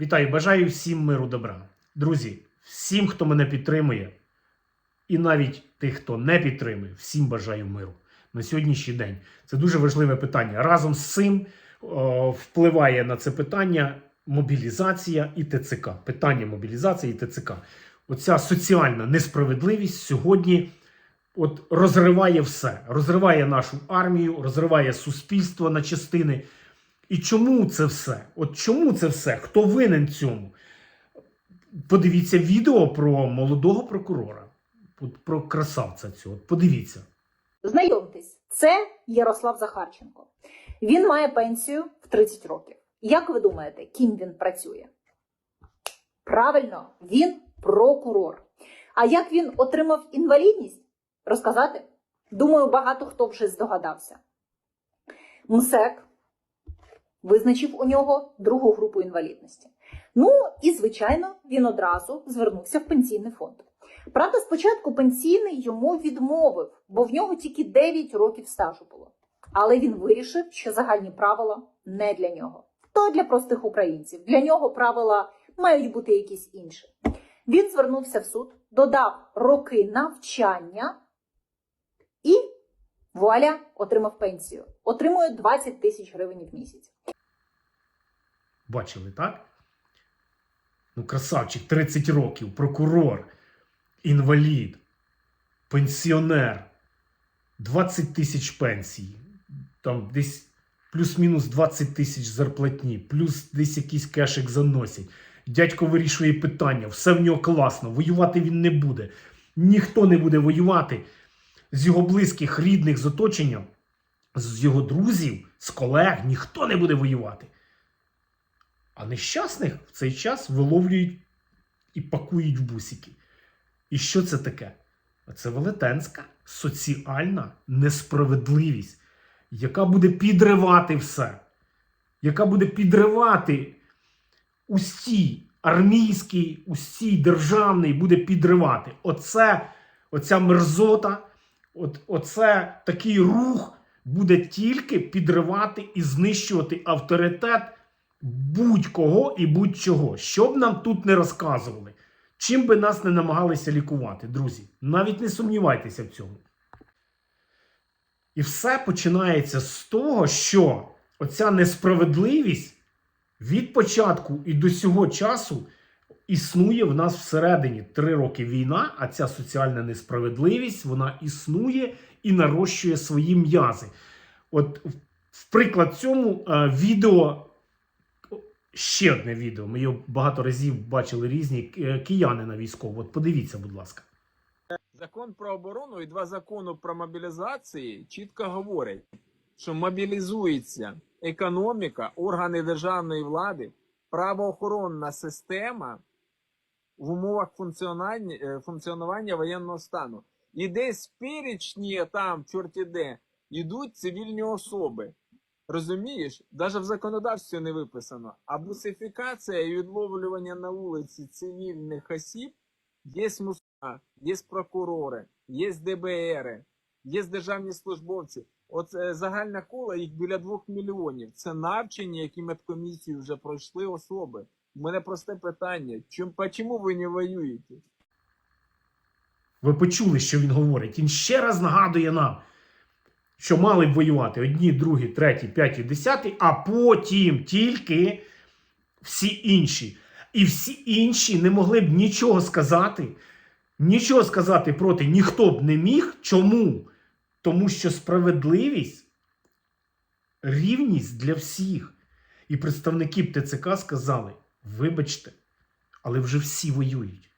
Вітаю, бажаю всім миру добра. Друзі, всім, хто мене підтримує, і навіть тих, хто не підтримує, всім бажаю миру на сьогоднішній день. Це дуже важливе питання. Разом з цим о, впливає на це питання мобілізація і ТЦК. Питання мобілізації і ТЦК. Оця соціальна несправедливість сьогодні от розриває все, розриває нашу армію, розриває суспільство на частини. І чому це все? От чому це все? Хто винен цьому? Подивіться відео про молодого прокурора, про красавця цього. Подивіться. Знайомтесь, це Ярослав Захарченко. Він має пенсію в 30 років. Як ви думаєте, ким він працює? Правильно, він прокурор. А як він отримав інвалідність? Розказати? Думаю, багато хто вже здогадався. МСЕК визначив у нього другу групу інвалідності. Ну і, звичайно, він одразу звернувся в пенсійний фонд. Правда, спочатку пенсійний йому відмовив, бо в нього тільки 9 років стажу було. Але він вирішив, що загальні правила не для нього. То для простих українців. Для нього правила мають бути якісь інші. Він звернувся в суд, додав роки навчання і вуаля отримав пенсію. Отримує 20 тисяч гривень в місяць. Бачили, так? Ну, красавчик, 30 років, прокурор, інвалід, пенсіонер, 20 тисяч пенсії, там десь плюс-мінус 20 тисяч зарплатні, плюс десь якийсь кешик заносять. Дядько вирішує питання, все в нього класно, воювати він не буде. Ніхто не буде воювати з його близьких, рідних, з оточення, з його друзів, з колег, ніхто не буде воювати. А нещасних в цей час виловлюють і пакують в бусики. І що це таке? Це велетенська соціальна несправедливість, яка буде підривати все, яка буде підривати усі армійський, усі державний буде підривати. Оце, оця мерзота, от, оце такий рух буде тільки підривати і знищувати авторитет будь-кого і будь-чого. Що б нам тут не розказували, чим би нас не намагалися лікувати, друзі. Навіть не сумнівайтеся в цьому. І все починається з того, що оця несправедливість від початку і до цього часу існує в нас всередині. Три роки війна, а ця соціальна несправедливість вона існує і нарощує свої м'язи. От, в- приклад цьому е, відео ще одне відео. Ми його багато разів бачили різні е, кияни на військову. От подивіться, будь ласка. Закон про оборону і два закони про мобілізації чітко говорять, що мобілізується економіка, органи державної влади, правоохоронна система в умовах функціонування, е, функціонування воєнного стану. І десь перечні там, чорті де, йдуть цивільні особи. Розумієш, навіть в законодавстві не виписано. А бусифікація і відловлювання на вулиці цивільних осіб є МУСА, є прокурори, є ДБР, є державні службовці. От е, загальна кола їх біля двох мільйонів. Це навчені, які медкомісію вже пройшли особи. У мене просте питання: чому, чому ви не воюєте? Ви почули, що він говорить. Він ще раз нагадує нам, що мали б воювати одні, другі, треті, п'яті, десяті, а потім тільки всі інші. І всі інші не могли б нічого сказати, нічого сказати проти ніхто б не міг. Чому? Тому що справедливість, рівність для всіх. І представники ТЦК сказали: вибачте, але вже всі воюють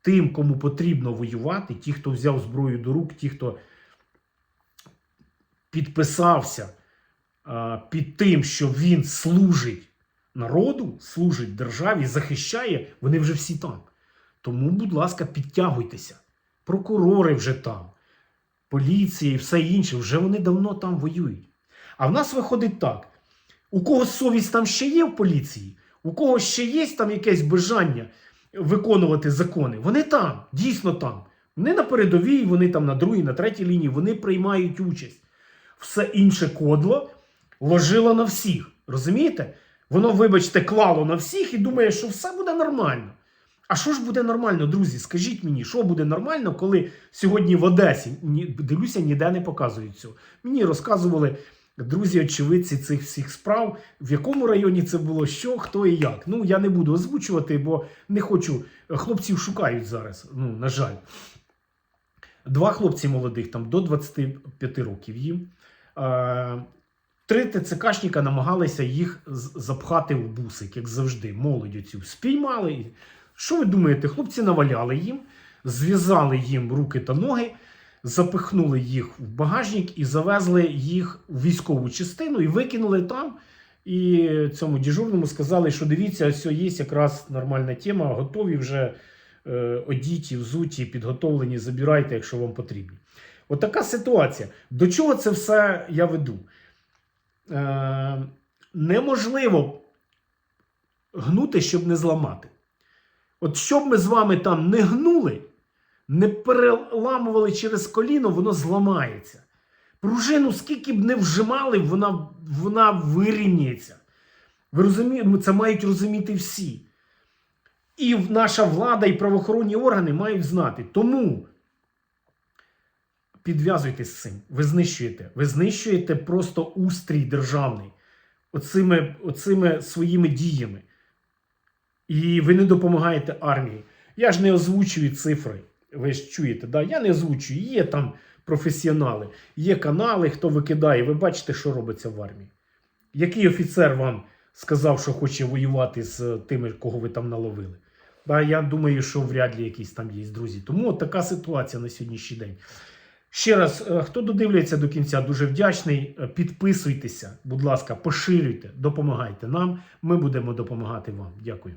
тим, кому потрібно воювати, ті, хто взяв зброю до рук, ті, хто підписався під тим, що він служить народу, служить державі, захищає, вони вже всі там. Тому, будь ласка, підтягуйтеся. Прокурори вже там, поліція і все інше, вже вони давно там воюють. А в нас виходить так: у когось совість там ще є в поліції, у когось ще є там якесь бажання виконувати закони. Вони там, дійсно там. Вони на передовій, вони там на другій, на третій лінії, вони приймають участь. Все інше кодло ложило на всіх. Розумієте? Воно, вибачте, клало на всіх і думає, що все буде нормально. А що ж буде нормально, друзі? Скажіть мені, що буде нормально, коли сьогодні в Одесі дивлюся, ніде не показують цього. Мені розказували друзі, очевидці цих всіх справ, в якому районі це було, що, хто і як. Ну я не буду озвучувати, бо не хочу. Хлопців шукають зараз. Ну, на жаль. Два хлопці молодих, там до 25 років їм. Е, Три ТЦКшника намагалися їх запхати в бусик, як завжди. Молодь оцю спіймали. Що ви думаєте? Хлопці наваляли їм, зв'язали їм руки та ноги, запихнули їх в багажник і завезли їх в військову частину і викинули там. І цьому дежурному сказали, що дивіться, ось є якраз нормальна тема, готові вже е, одіті, взуті, підготовлені, забирайте, якщо вам потрібно. От ситуація. До чого це все я веду? Е, неможливо гнути, щоб не зламати. От щоб ми з вами там не гнули, не переламували через коліно, воно зламається. Пружину, скільки б не вжимали, вона, вона вирівняється. Ви розумієте, це мають розуміти всі. І наша влада і правоохоронні органи мають знати. Тому підв'язуйтесь з цим. Ви знищуєте. Ви знищуєте просто устрій державний оцими, оцими своїми діями. І ви не допомагаєте армії. Я ж не озвучую цифри. Ви ж чуєте, да? я не озвучую. Є там професіонали, є канали, хто викидає. Ви бачите, що робиться в армії. Який офіцер вам сказав, що хоче воювати з тими, кого ви там наловили? Да, я думаю, що вряд ли якісь там є друзі. Тому от така ситуація на сьогоднішній день. Ще раз, е, хто додивляється до кінця, дуже вдячний. Е, Підписуйтеся, будь ласка, поширюйте, допомагайте нам. Ми будемо допомагати вам. Дякую.